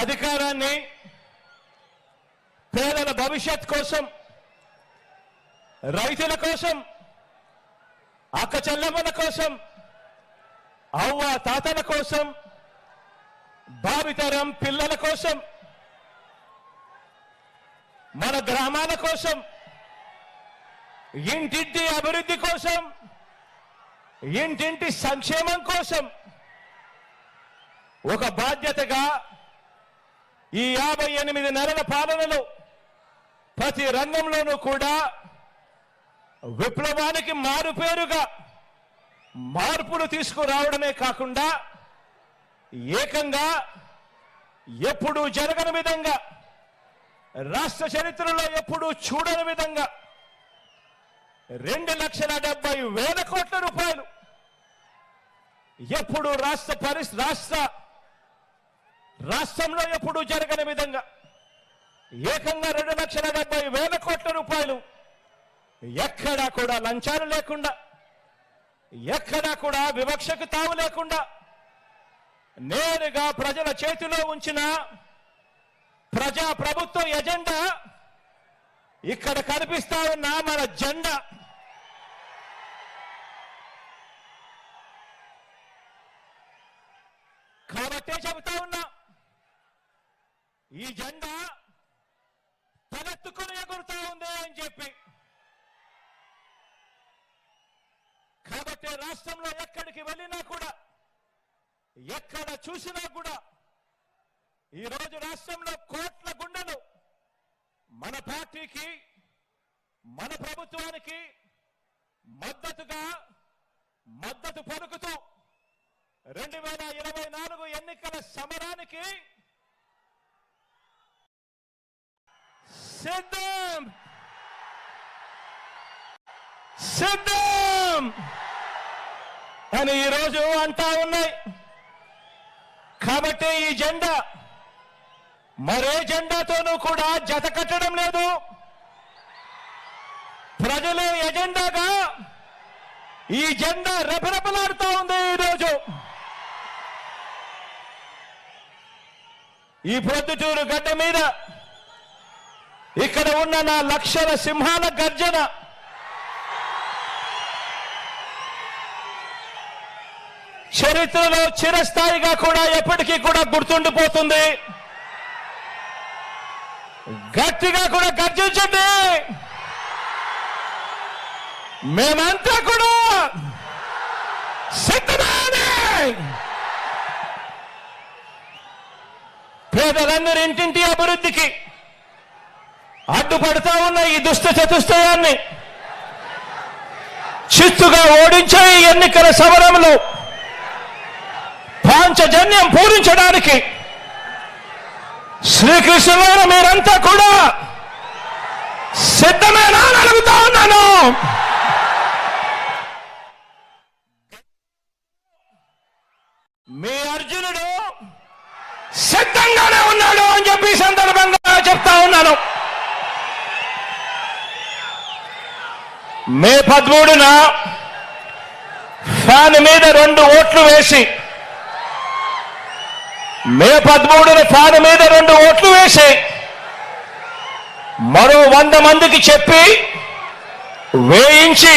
అధికారాన్ని పేదల భవిష్యత్ కోసం రైతుల కోసం అక్క చెల్లెమ్మల కోసం అవ్వ తాతల కోసం భావితరం పిల్లల కోసం మన గ్రామాల కోసం ఇంటింటి అభివృద్ధి కోసం ఇంటింటి సంక్షేమం కోసం ఒక బాధ్యతగా ఈ యాభై ఎనిమిది నెలల పాలనలో ప్రతి రంగంలోనూ కూడా విప్లవానికి మారుపేరుగా మార్పులు తీసుకురావడమే కాకుండా ఏకంగా ఎప్పుడూ జరగని విధంగా రాష్ట్ర చరిత్రలో ఎప్పుడూ చూడని విధంగా రెండు లక్షల డెబ్బై వేల కోట్ల రూపాయలు ఎప్పుడు రాష్ట్ర పరిస్ రాష్ట్ర రాష్ట్రంలో ఎప్పుడు జరగని విధంగా ఏకంగా రెండు లక్షల డెబ్బై వేల కోట్ల రూపాయలు ఎక్కడా కూడా లంచాలు లేకుండా ఎక్కడా కూడా వివక్షకు తావు లేకుండా నేరుగా ప్రజల చేతిలో ఉంచిన ప్రజా ప్రభుత్వ ఎజెండా ఇక్కడ కనిపిస్తా ఉన్న మన జెండా. కాబట్టే చెబుతా ఉన్నా ఈ జెండా తలెత్తుకుని ఎగురుతా ఉంది అని చెప్పి. కాబట్టి రాష్ట్రంలో ఎక్కడికి వెళ్ళినా కూడా ఎక్కడ చూసినా కూడా ఈ రోజు రాష్ట్రంలో కోట్ల గుండెలు మన పార్టీకి మన ప్రభుత్వానికి మద్దతుగా మద్దతు పలుకుతూ రెండు వేల ఇరవై నాలుగు ఎన్నికల సమరానికి సిద్ధం సిద్ధం అని ఈరోజు అంటా ఉన్నాయి. కాబట్టి ఈ జెండా మరే జెండాతోనూ కూడా జత కట్టడం లేదు. ప్రజల ఎజెండాగా ఈ జెండా రెపరెపలాడుతూ ఉంది ఈరోజు ఈ ప్రొద్దుటూరు గడ్డ మీద ఇక్కడ ఉన్న నా లక్షల సింహాల గర్జన. చరిత్రలో చిరస్థాయిగా కూడా ఎప్పటికీ కూడా గుర్తుండిపోతుంది. గట్టిగా కూడా గర్జించండి. మేమంతా కూడా సిద్ధమే పేదలందరి ఇంటింటి అభివృద్ధికి అడ్డుపడతా ఉన్న ఈ దుష్ట చతుష్టయాన్ని. చిత్తుగా ఓడించే ఈ ఎన్నికల సమరంలో పాంచజన్యం పూరించడానికి శ్రీకృష్ణుడు మీరంతా కూడా సిద్ధమేనా అడుగుతా ఉన్నాను. మీ అర్జునుడు సిద్ధంగానే ఉన్నాడు అని చెప్పి సందర్భంగా చెప్తా ఉన్నాను. మే పదమూడున ఫ్యాన్ మీద రెండు ఓట్లు వేసి మే పదమూడున ఫ్యాన్ మీద రెండు ఓట్లు వేసి మరో వంద మందికి చెప్పి వేయించి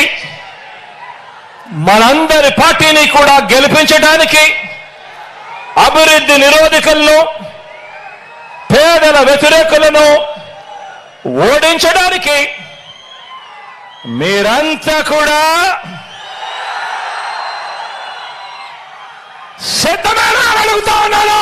మనందరి పార్టీని కూడా గెలిపించడానికి అభివృద్ధి నిరోధకులను పేదల వ్యతిరేకులను ఓడించడానికి మీరంతా కూడా సిద్ధమైన అడుగుతా ఉన్నాను.